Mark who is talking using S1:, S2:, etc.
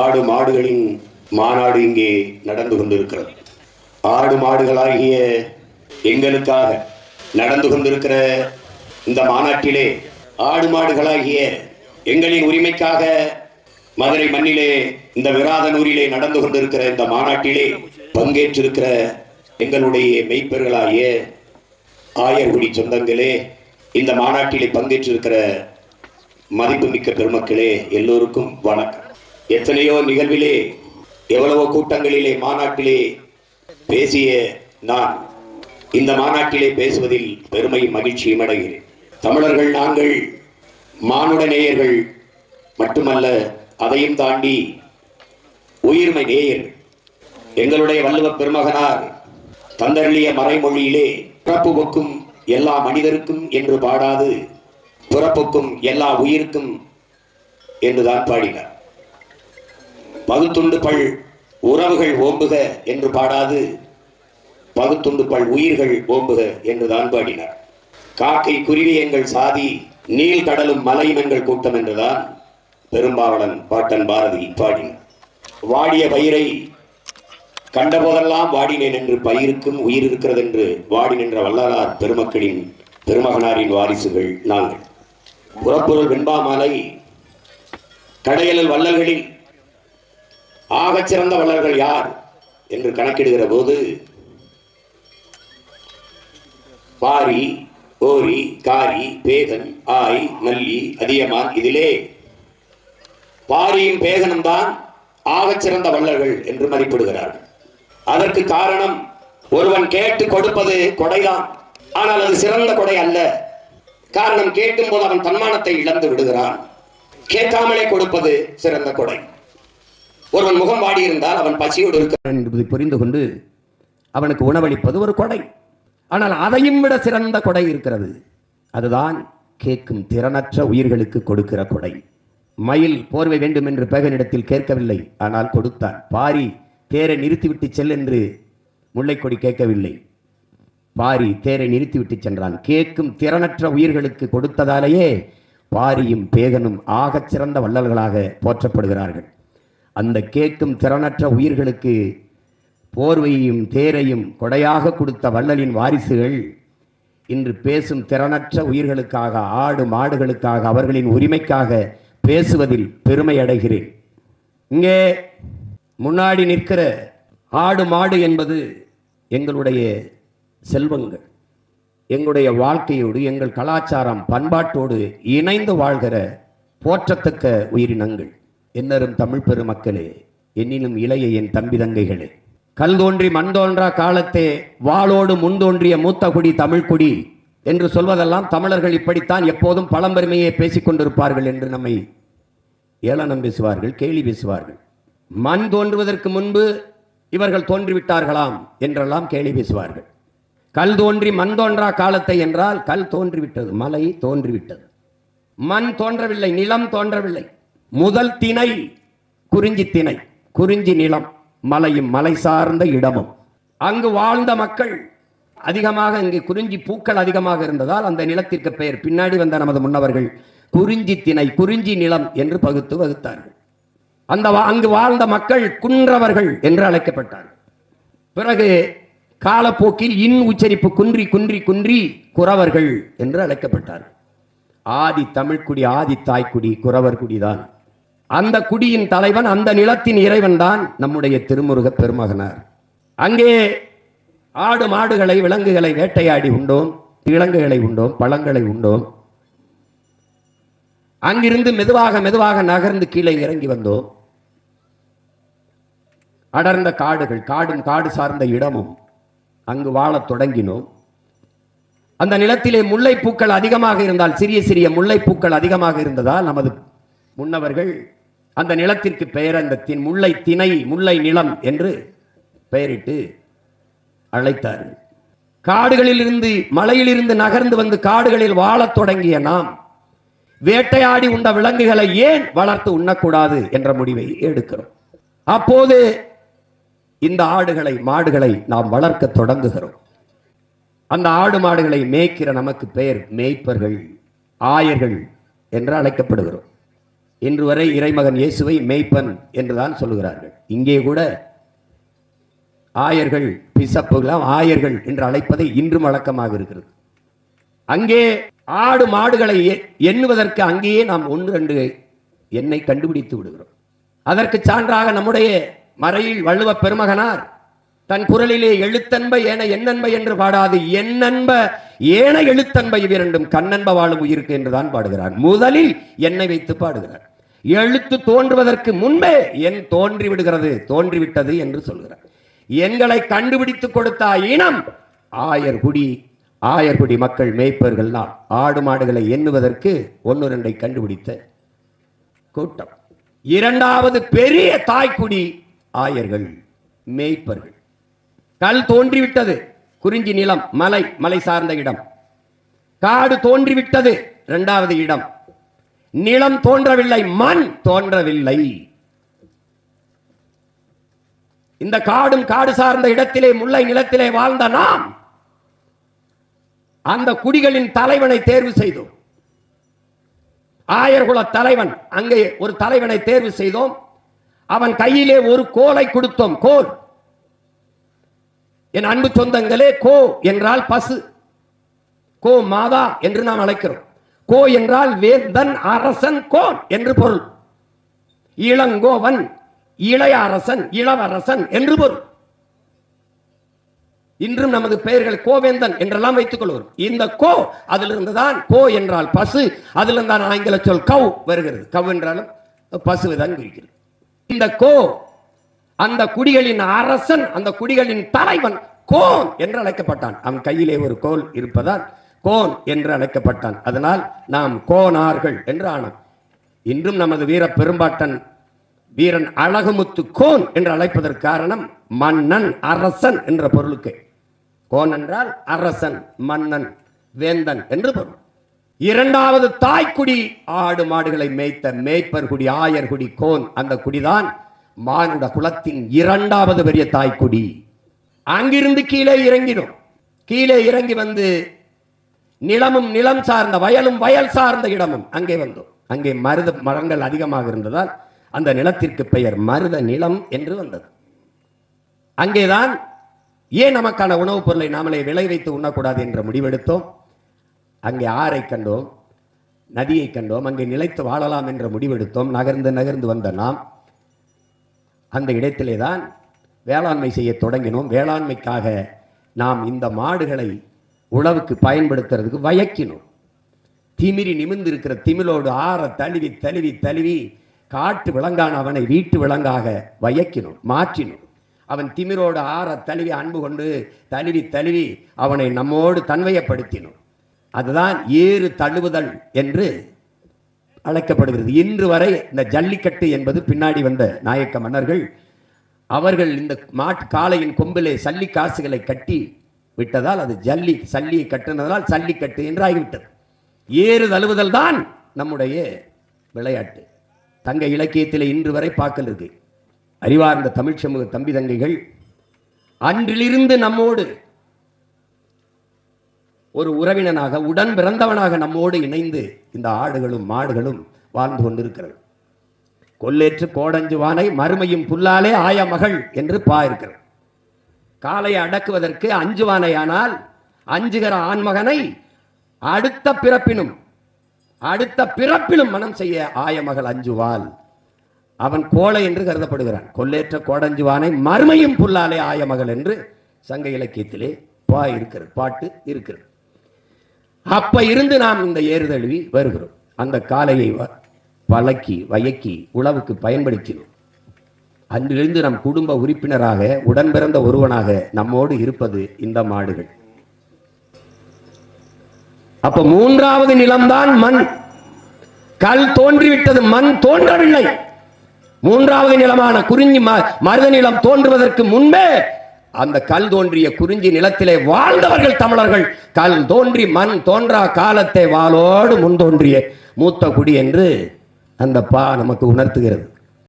S1: ஆடு மாடுகளின் மாநாடு இங்கே நடந்து கொண்டிருக்கிறது. ஆடு மாடுகளாகிய எங்களுக்காக நடந்து கொண்டிருக்கிற இந்த மாநாட்டிலே ஆடு மாடுகளாகிய எங்களின் உரிமைக்காக மதுரை மண்ணிலே இந்த விராதனூரிலே நடந்து கொண்டிருக்கிற இந்த மாநாட்டிலே பங்கேற்றிருக்கிற எங்களுடைய மெய்ப்பர்களாகிய ஆயர்குடி சொந்தங்களே இந்த மாநாட்டிலே பங்கேற்றிருக்கிற மதிப்புமிக்க பெருமக்களே எல்லோருக்கும் வணக்கம். எத்தனையோ நிகழ்விலே எவ்வளவோ கூட்டங்களிலே மாநாட்டிலே பேசிய நான் இந்த மாநாட்டிலே பேசுவதில் பெருமை மகிழ்ச்சியும் அடைகிறேன். தமிழர்கள் நாங்கள் மானுட நேயர்கள் மட்டுமல்ல அதையும் தாண்டி உயிர்மை நேயர் எங்களுடைய வள்ளுவ பெருமகனார் தந்தருளிய மறைமொழியிலே பிறப்புக்கும் எல்லா மனிதருக்கும் என்று பாடாது பிறப்புக்கும் எல்லா உயிருக்கும் என்றுதான் பாடினார். பகுத்துண்டு பல் உறவுகள் ஓம்புக என்று பாடாது. பகுத்துண்டு பல் உயிர்கள் ஓம்புக என்றுதான் பாடினார். காக்கை குருவி எங்கள் சாதி நீல் கடலும் மலையும் எங்கள் கூட்டம் என்றுதான் பெரும்பாவளன் பாட்டன் பாரதி பாடினார். வாடிய பயிரை கண்டபோதெல்லாம் வாடினேன் என்று பயிருக்கும் உயிர் இருக்கிறது என்று வாடி நின்ற வள்ளலார் பெருமக்களின் பெருமகனாரின் வாரிசுகள் நாங்கள். புறப்பொருள் வெண்பாமலை கடையலில் வள்ளல்களின் ஆகச் சிறந்த வல்லர்கள் யார் என்று கணக்கிடுகிற போது பாரி ஓரி காரி பேகன் ஆய் நல்லி அதியமான் இதிலே. பாரியும் பேகனும் தான் ஆகச் சிறந்த வள்ளல்கள் என்று மதிப்பிடுகிறார்கள். அதற்கு காரணம் ஒருவன் கேட்டு கொடுப்பது கொடைதான். ஆனால் அது சிறந்த கொடை அல்ல. காரணம் கேட்கும் போது அவன் தன்மானத்தை இழந்து விடுகிறான். கேட்காமலே கொடுப்பது சிறந்த கொடை. ஒருவன் முகம் வாடி இருந்தால் அவன் பசியோடு இருக்கிறான் என்பதை புரிந்து கொண்டு அவனுக்கு உணவளிப்பது ஒரு கொடை. ஆனால் அதையும் விட சிறந்த கொடை இருக்கிறது. அதுதான் கேட்கும் திறனற்ற உயிர்களுக்கு கொடுக்கிற கொடை. மயில் போர்வை வேண்டும் என்று பேகனிடத்தில் கேட்கவில்லை. ஆனால் கொடுத்தான். பாரி தேரை நிறுத்திவிட்டு செல் என்று முல்லைக்கொடி கேட்கவில்லை. பாரி தேரை நிறுத்திவிட்டு சென்றான். கேட்கும் திறனற்ற உயிர்களுக்கு கொடுத்ததாலேயே பாரியும் பேகனும் ஆகச் சிறந்த வள்ளல்களாக போற்றப்படுகிறார்கள். அந்த கேட்கும் திறனற்ற உயிர்களுக்கு போர்வையும் தேரையும் கொடையாக கொடுத்த வள்ளலின் வாரிசுகள் இன்று பேசும் திறனற்ற உயிர்களுக்காக ஆடு மாடுகளுக்காக அவர்களின் உரிமைக்காக பேசுவதில் பெருமை அடைகிறேன். இங்கே முன்னாடி நிற்கிற ஆடு மாடு என்பது எங்களுடைய செல்வங்கள். எங்களுடைய வாழ்க்கையோடு எங்கள் கலாச்சாரம் பண்பாட்டோடு இணைந்து வாழ்கிற போற்றத்தக்க உயிரினங்கள். என்னரும் தமிழ் பெருமக்களே என்னிலும் இளைய என் தம்பி தங்கைகளே. கல் தோன்றி மண் தோன்றா காலத்தே வாளோடு முன் தோன்றிய மூத்த குடி தமிழ் குடி என்று சொல்வதெல்லாம் தமிழர்கள் இப்படித்தான் எப்போதும் பழம்பெருமையை பேசிக் கொண்டிருப்பார்கள் என்று நம்மை ஏளனம் பேசுவார்கள் கேலி பேசுவார்கள். மண் தோன்றுவதற்கு முன்பு இவர்கள் தோன்றிவிட்டார்களாம் என்றெல்லாம் கேலி பேசுவார்கள். கல் தோன்றி மண் தோன்றா காலத்தை என்றால் கல் தோன்றிவிட்டது மலை தோன்றிவிட்டது. மண் தோன்றவில்லை நிலம் தோன்றவில்லை. முதல் திணை குறிஞ்சி திணை குறிஞ்சி நிலம் மலையும் மலை சார்ந்த இடமும். அங்கு வாழ்ந்த மக்கள் அதிகமாக இங்கு குறிஞ்சி பூக்கள் அதிகமாக இருந்ததால் அந்த நிலத்திற்கு பெயர். பின்னாடி வந்த நமது முன்னவர்கள் குறிஞ்சி திணை குறிஞ்சி நிலம் என்று பகுத்து வகுத்தார்கள். அந்த வா- அங்கு வாழ்ந்த மக்கள் குன்றவர்கள் என்று அழைக்கப்பட்டார்கள். பிறகு காலப்போக்கில் இன் உச்சரிப்பு குன்றி குன்றி குன்றி குறவர்கள் என்று அழைக்கப்பட்டார்கள். ஆதி தமிழ்குடி ஆதி தாய்க்குடி குறவர் குடிதான் அந்த குடியின் தலைவன் அந்த நிலத்தின் இறைவன் தான் நம்முடைய திருமுருக பெருமகனார். அங்கே ஆடு மாடுகளை விலங்குகளை வேட்டையாடி உண்டோம் விலங்குகளை உண்டோம் பழங்களை உண்டோம். அங்கிருந்து மெதுவாக மெதுவாக நகர்ந்து கீழே இறங்கி வந்தோம். அடர்ந்த காடுகள் காடும் காடு சார்ந்த இடமும் அங்கு வாழத் தொடங்கினோம். அந்த நிலத்திலே முல்லைப்பூக்கள் அதிகமாக இருந்தால் சிறிய சிறிய முல்லைப்பூக்கள் அதிகமாக இருந்ததால் நமது முன்னவர்கள் அந்த நிலத்திற்கு பெயர் அந்த தின் முல்லை திணை முல்லை நிலம் என்று பெயரிட்டு அழைத்தார்கள். காடுகளில் இருந்து மலையிலிருந்து நகர்ந்து வந்து காடுகளில் வாழத் தொடங்கிய நாம் வேட்டையாடி உண்ட விலங்குகளை ஏன் வளர்த்து உண்ணக்கூடாது என்ற முடிவை எடுக்கிறோம். அப்போது இந்த ஆடுகளை மாடுகளை நாம் வளர்க்க தொடங்குகிறோம். அந்த ஆடு மாடுகளை மேய்க்கிற நமக்கு பெயர் மேய்ப்பர்கள் ஆயர்கள் என்று அழைக்கப்படுகிறோம். இன்று வரை இறைமகன் இயேசுவை மேய்ப்பன் என்றுதான் சொல்லுகிறார்கள். இங்கே கூட ஆயர்கள் பிசப்புகளாம் ஆயர்கள் என்று அழைப்பதை இன்றும் வழக்கமாக இருக்கிறது. அங்கே ஆடு மாடுகளை எண்ணுவதற்கு அங்கேயே நாம் ஒன்று ரெண்டு எண்ணை கண்டுபிடித்து விடுகிறோம். அதற்கு சான்றாக நம்முடைய மறையில் வள்ளுவ பெருமகனார் தன் குரலிலே எழுத்தன்ப ஏன எண்ணன்ப என்று பாடாது எண்ணன்ப ஏன எழுத்தன்ப இவ்விரண்டும் கண்ணன்ப வாழும் உயிருக்கு என்றுதான் பாடுகிறார். முதலில் என்னை வைத்து பாடுகிறார். எழுத்து தோன்றுவதற்கு முன்பே என் தோன்றி விடுகிறது தோன்றிவிட்டது என்று சொல்கிறார். எண்களை கண்டுபிடித்து கொடுத்த இனம் ஆயர்குடி ஆயர்குடி மக்கள் மேய்ப்பர்கள் நாம் ஆடு மாடுகளை எண்ணுவதற்கு ஒன்று ரெண்டை கண்டுபிடித்த கூட்டம். இரண்டாவது பெரிய தாய்க்குடி ஆயர்கள் மேய்ப்பர்கள். கல் தோன்றிவிட்டது குறிஞ்சி நிலம் மலை மலை சார்ந்த இடம். காடு தோன்றிவிட்டது இரண்டாவது இடம். நிலம் தோன்றவில்லை மண் தோன்றவில்லை. இந்த காடும் காடு சார்ந்த இடத்திலே முல்லை நிலத்திலே வாழ்ந்த நாம் அந்த குடிகளின் தலைவனை தேர்வு செய்தோம். ஆயர்குல தலைவன் அங்கே ஒரு தலைவனை தேர்வு செய்தோம். அவன் கையிலே ஒரு கோலை கொடுத்தோம் கோல். என் அன்பு சொந்தங்களே கோ என்றால் பசு. கோ மாதா என்று நாம் அழைக்கிறோம். கோ என்றால் வேந்தன் அரசன் கோன் என்று பொருள். இளங்கோவன் இளைய அரசன் இளவரசன் என்று பொருள். இன்றும் நமது பெயர்கள் கோவேந்தன் என்றெல்லாம் வைத்துக் கொள்வோம் இந்த கோ அதிலிருந்து தான் கோ என்றால் பசு அதிலிருந்து தான் ஆங்கில சொல் கவ் வருகிறது. கவ் என்றாலும் பசுவைதான் குறிக்கிறது. இந்த கோ அந்த குடிகளின் அரசன் அந்த குடிகளின் தலைவன் கோன் என்று அழைக்கப்பட்டான். அவன் கையிலே ஒரு கோல் இருப்பதால் கோன் என்று அழைக்கப்பட்டான். அதனால் நாம் கோனார்கள் என்று ஆனோம் இன்றும் நமது வீர பெரும்பாட்டன் வீரன் அழகுமுத்து கோன் என்று அழைப்பதற்கு காரணம் மன்னன் அரசன் என்ற பொருளுக்கு. கோன் என்றால் அரசன் மன்னன் வேந்தன் என்று பொருள். இரண்டாவது தாய்க்குடி ஆடு மாடுகளை மேய்த்த மேய்ப்பர்குடி ஆயர்குடி கோன் அந்த குடிதான் மானுட குலத்தின் இரண்டாவது பெரிய தாய்க்குடி. அங்கிருந்து கீழே இறங்கினோம். கீழே இறங்கி வந்து நிலமும் நிலம் சார்ந்த வயலும் வயல் சார்ந்த இடமும் அங்கே வந்தோம் அங்கே மருத மரங்கள் அதிகமாக இருந்ததால் அந்த நிலத்திற்கு பெயர் மருத நிலம் என்று வந்தது. அங்கேதான் ஏன் நமக்கான உணவுப் பொருளை நாமளே விளை வைத்து உண்ணக்கூடாது என்ற முடிவெடுத்தோம். அங்கே ஆறை கண்டோம் நதியை கண்டோம் அங்கே நிலைத்து வாழலாம் என்ற முடிவெடுத்தோம். நகர்ந்து நகர்ந்து வந்த நாம் அந்த இடத்திலே தான் வேளாண்மை செய்ய தொடங்கினோம். வேளாண்மைக்காக நாம் இந்த மாடுகளை உழவுக்கு பயன்படுத்துறதுக்கு வயக்கணும் திமிரி நிமிர்ந்து இருக்கிற திமிலோடு ஆற தழுவி தழுவி தழுவி காட்டு விலங்கான அவனை வீட்டு விலங்காக வயக்கணும் மாற்றினும். அவன் திமிரோடு ஆற தழுவி அன்பு கொண்டு தழுவி தழுவி அவனை நம்மோடு தன்மையப்படுத்தினோம் அதுதான் ஏறு தழுவுதல் என்று அழைக்கப்படுகிறது. இன்று வரை இந்த ஜல்லிக்கட்டு என்பது பின்னாடி வந்த நாயக்க மன்னர்கள் அவர்கள் இந்த மாட்டு காளையின் கொம்பிலே சல்லி காசுகளை கட்டி விட்டதால் அது ஜல்லி சல்லியை கட்டினதால் சல்லிக்கட்டு என்று ஆகிவிட்டது ஏறு தழுவுதல் தான் நம்முடைய விளையாட்டு. தங்க இலக்கியத்தில் இன்று வரை பார்க்கல் இருக்கு. அறிவார்ந்த தமிழ் சமூக தம்பி தங்கைகள் அன்றிலிருந்து நம்மோடு ஒரு உறவினனாக உடன் பிறந்தவனாக நம்மோடு இணைந்து இந்த ஆடுகளும் மாடுகளும் வாழ்ந்து கொண்டிருக்கிறது. கொல்லேற்று கோடஞ்சு வானை மறுமையும் புல்லாலே ஆய மகள் என்று பா இருக்கிறது காளையை அடக்குவதற்கு அஞ்சுவானையானால் அஞ்சுகிற ஆண்மகனை அடுத்த பிறப்பினும் அடுத்த பிறப்பிலும் மனம் செய்ய ஆயமகள் அஞ்சுவாள் அவன் கோழை என்று கருதப்படுகிறான். கொள்ளேற்ற கோடஞ்சுவானை மறுமையும் புல்லாலே ஆயமகள் என்று சங்க இலக்கியத்திலே பா இருக்கிறது பாட்டு இருக்கிறது. அப்ப இருந்து நாம் இந்த ஏறுதழுவி வருகிறோம். அந்த காளையை வ- பழக்கி வயக்கி உழவுக்கு பயன்படுத்தினோம். அன்றிலிருந்து நம் குடும்ப உறுப்பினராக உடன் பிறந்த ஒருவனாக நம்மோடு இருப்பது இந்த மாடுகள். அப்ப மூன்றாவது நிலம்தான் மண். கல் தோன்றிவிட்டது மண் தோன்றவில்லை. மூன்றாவது நிலமான குறிஞ்சி ம- மருத நிலம் தோன்றுவதற்கு முன்பே அந்த கல் தோன்றிய குறிஞ்சி நிலத்திலே வாழ்ந்தவர்கள் தமிழர்கள். கல் தோன்றி மண் தோன்றா காலத்தை வாளோடு முன் தோன்றிய மூத்த குடி என்று அந்த பா நமக்கு உணர்த்துகிறது.